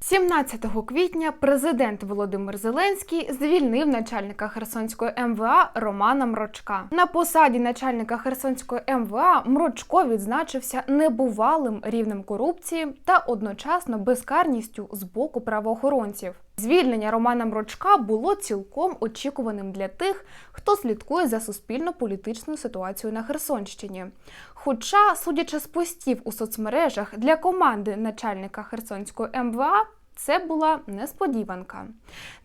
17 квітня президент Володимир Зеленський звільнив начальника Херсонської МВА Романа Мрочка. На посаді начальника Херсонської МВА Мрочко відзначився небувалим рівнем корупції та одночасно безкарністю з боку правоохоронців. Звільнення Романа Мрочка було цілком очікуваним для тих, хто слідкує за суспільно-політичною ситуацією на Херсонщині. Хоча, судячи з постів у соцмережах для команди начальника Херсонської МВА, це була несподіванка.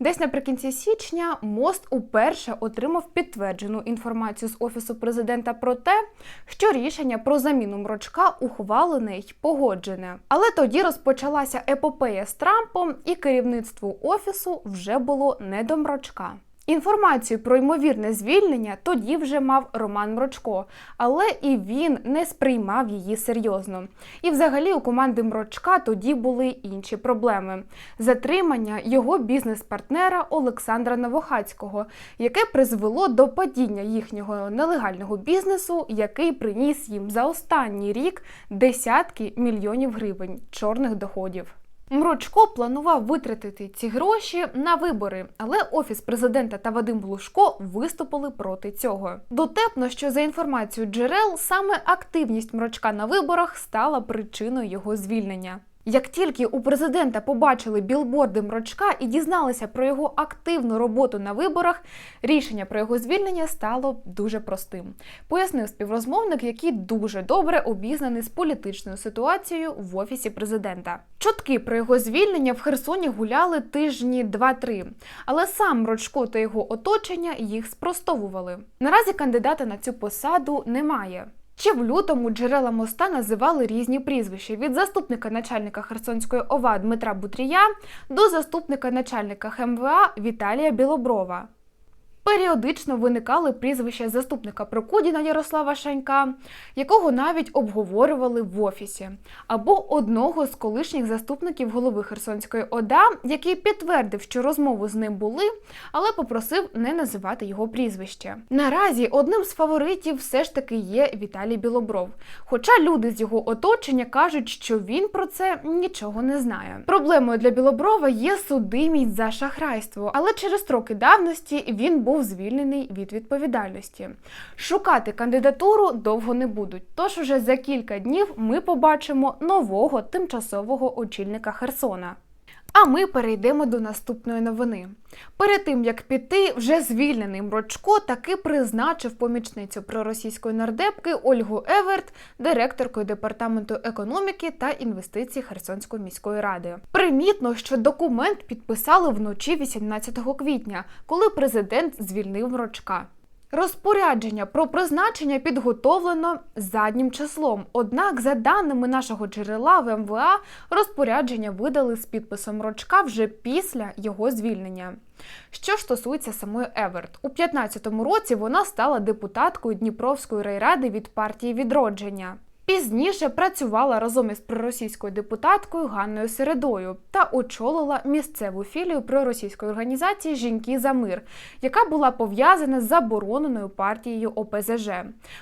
Десь наприкінці січня мост уперше отримав підтверджену інформацію з офісу президента про те, що рішення про заміну мрочка ухвалене й погоджене. Але тоді розпочалася епопея з Трампом, і керівництву офісу вже було не до мрочка. Інформацію про ймовірне звільнення тоді вже мав Роман Мрочко, але і він не сприймав її серйозно. І взагалі у команди Мрочка тоді були інші проблеми: затримання його бізнес-партнера Олександра Новохацького, яке призвело до падіння їхнього нелегального бізнесу, який приніс їм за останній рік десятки мільйонів гривень чорних доходів. Мрочко планував витратити ці гроші на вибори, але офіс президента та Вадим Блушко виступили проти цього. Дотепно, що за інформацією джерел саме активність мрочка на виборах стала причиною його звільнення. Як тільки у президента побачили білборди мрочка і дізналися про його активну роботу на виборах, рішення про його звільнення стало дуже простим. Пояснив співрозмовник, який дуже добре обізнаний з політичною ситуацією в офісі президента. Чутки про його звільнення в Херсоні гуляли тижні 2-3, але сам Мрочко та його оточення їх спростовували. Наразі кандидата на цю посаду немає. Ще в лютому джерела моста називали різні прізвища від заступника начальника Херсонської ОВА Дмитра Бутрія до заступника начальника ХМВА Віталія Білоброва. Періодично виникали прізвища заступника Прокудіна Ярослава Шанька, якого навіть обговорювали в офісі, або одного з колишніх заступників голови Херсонської ОДА, який підтвердив, що розмови з ним були, але попросив не називати його прізвище. Наразі одним з фаворитів все ж таки є Віталій Білобров. Хоча люди з його оточення кажуть, що він про це нічого не знає. Проблемою для Білоброва є судимість за шахрайство, але через строки давності він був звільнений від відповідальності. Шукати кандидатуру довго не будуть, тож уже за кілька днів ми побачимо нового тимчасового очільника Херсона. А ми перейдемо до наступної новини. Перед тим як піти, вже звільнений Мрочко таки призначив помічницю проросійської нардепки Ольгу Еверт директоркою департаменту економіки та інвестицій Херсонської міської ради. Примітно, що документ підписали вночі 18 квітня, коли президент звільнив Мрочка. Розпорядження про призначення підготовлено заднім числом. Однак, за даними нашого джерела в МВА, розпорядження видали з підписом Рочка вже після його звільнення. Що стосується самої Еверт, у 2015 році вона стала депутаткою Дніпровської райради від партії відродження. Пізніше працювала разом із проросійською депутаткою Ганною Середою та очолила місцеву філію проросійської організації Жінки за мир, яка була пов'язана з забороненою партією ОПЗЖ.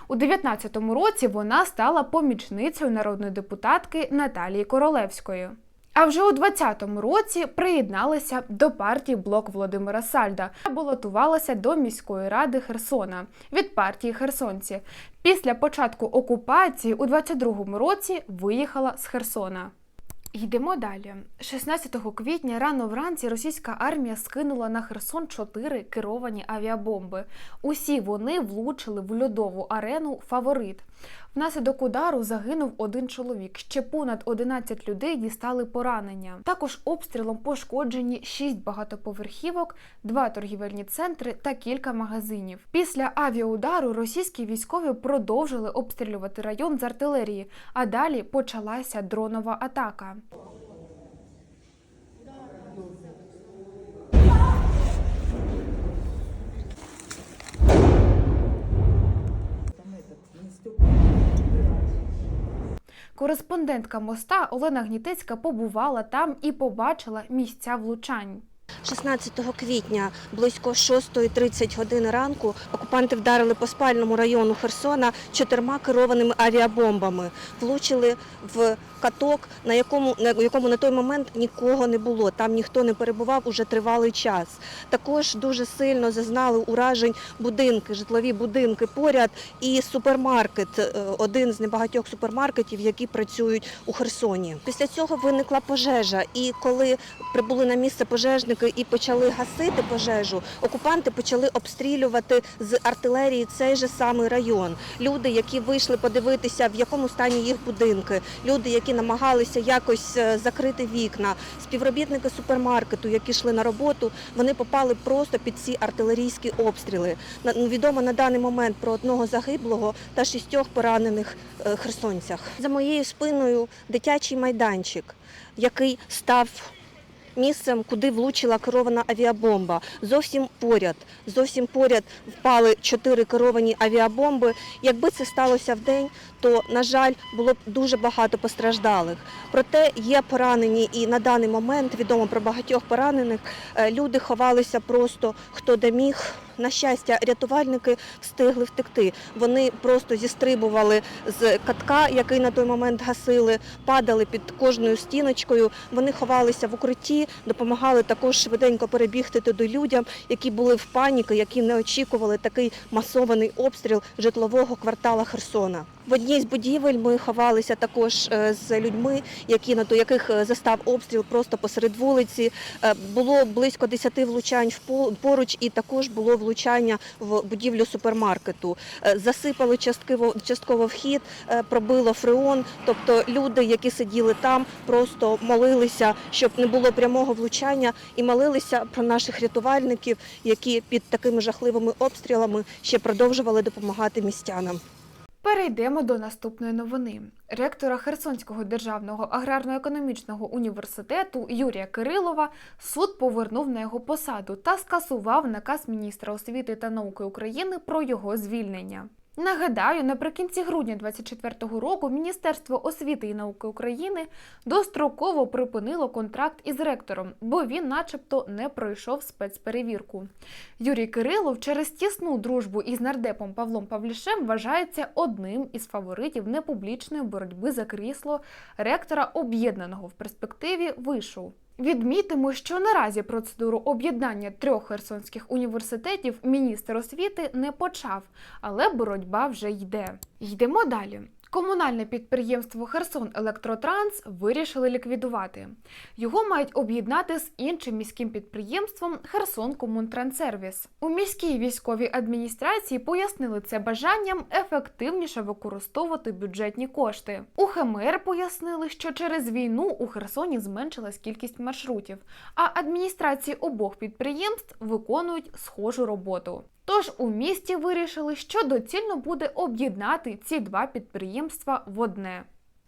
У 2019 році вона стала помічницею народної депутатки Наталії Королевської. А вже у 2020 році приєдналася до партії Блок Володимира Сальда та балотувалася до міської ради Херсона від партії Херсонці. Після початку окупації у 22-му році виїхала з Херсона. Йдемо далі. 16 квітня рано вранці російська армія скинула на Херсон чотири керовані авіабомби. Усі вони влучили в льодову арену Фаворит. Внаслідок удару загинув один чоловік. Ще понад 11 людей дістали поранення. Також обстрілом пошкоджені 6 багатоповерхівок, два торгівельні центри та кілька магазинів. Після авіаудару російські військові продовжили обстрілювати район з артилерії, а далі почалася дронова атака. Кореспондентка моста Олена Гнітецька побувала там і побачила місця влучань. 16 квітня близько 6.30 години ранку окупанти вдарили по спальному району Херсона чотирма керованими авіабомбами. Влучили в каток, на якому на якому на той момент нікого не було. Там ніхто не перебував уже тривалий час. Також дуже сильно зазнали уражень будинки, житлові будинки поряд і супермаркет, е, один з небагатьох супермаркетів, які працюють у Херсоні. Після цього виникла пожежа, і коли прибули на місце пожежники і почали гасити пожежу, окупанти почали обстрілювати з артилерії цей же самий район. Люди, які вийшли подивитися, в якому стані їх будинки, люди, які намагалися якось е, закрити вікна, співробітники супермаркету, які йшли на роботу, вони попали просто під ці артилерійські обстріли. Ну, Відомо на даний момент про одного загиблого та шістьох поранених е, херсонцях. За моєю спиною дитячий майданчик, який став місцем, куди влучила керована авіабомба. Зовсім поряд, зовсім поряд впали чотири керовані авіабомби. Якби це сталося вдень, то на жаль було б дуже багато постраждалих. Проте є поранені, і на даний момент відомо про багатьох поранених. Е, Люди ховалися просто хто де міг. На щастя, рятувальники встигли втекти. Вони просто зістрибували з катка, який на той момент гасили, падали під кожною стіночкою. Вони ховалися в укритті, допомагали також швиденько перебігти туди людям, які були в паніки, які не очікували такий масований обстріл житлового квартала Херсона. В одній з будівель ми ховалися також е, з людьми, які на до яких е, застав обстріл просто посеред вулиці. Е, Було близько 10 влучань в поруч, і також було влучання в будівлю супермаркету. Засипали частково, частково вхід, пробило фреон. Тобто люди, які сиділи там, просто молилися, щоб не було прямого влучання, і молилися про наших рятувальників, які під такими жахливими обстрілами ще продовжували допомагати містянам. Перейдемо до наступної новини. Ректора Херсонського державного аграрно-економічного університету Юрія Кирилова суд повернув на його посаду та скасував наказ міністра освіти та науки України про його звільнення. Нагадаю, наприкінці грудня 2024 року Міністерство освіти і науки України достроково припинило контракт із ректором, бо він, начебто, не пройшов спецперевірку. Юрій Кирилов через тісну дружбу із нардепом Павлом Павлішем вважається одним із фаворитів непублічної боротьби за крісло ректора об'єднаного в перспективі вишу. Відмітимо, що наразі процедуру об'єднання трьох херсонських університетів міністр освіти не почав, але боротьба вже йде. Йдемо далі. Комунальне підприємство Херсон Електротранс вирішили ліквідувати. Його мають об'єднати з іншим міським підприємством Херсон Комунтранссервіс. У міській військовій адміністрації пояснили це бажанням ефективніше використовувати бюджетні кошти. У ХМР пояснили, що через війну у Херсоні зменшилась кількість маршрутів, а адміністрації обох підприємств виконують схожу роботу. Тож у місті вирішили, що доцільно буде об'єднати ці два підприємства в одне.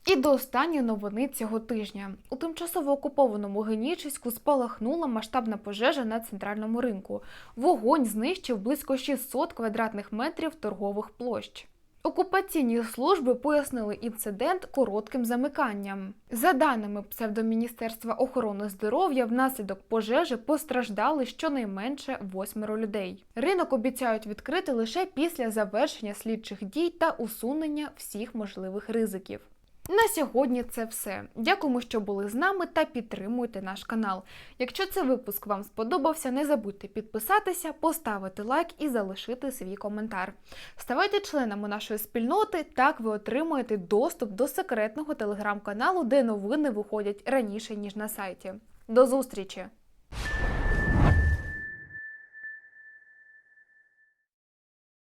І до останньої новини цього тижня у тимчасово окупованому Генічиську спалахнула масштабна пожежа на центральному ринку. Вогонь знищив близько 600 квадратних метрів торгових площ. Окупаційні служби пояснили інцидент коротким замиканням. За даними псевдоміністерства охорони здоров'я, внаслідок пожежі постраждали щонайменше восьмеро людей. Ринок обіцяють відкрити лише після завершення слідчих дій та усунення всіх можливих ризиків. На сьогодні це все. Дякуємо, що були з нами та підтримуйте наш канал. Якщо цей випуск вам сподобався, не забудьте підписатися, поставити лайк і залишити свій коментар. Ставайте членами нашої спільноти, так ви отримуєте доступ до секретного телеграм-каналу, де новини виходять раніше ніж на сайті. До зустрічі!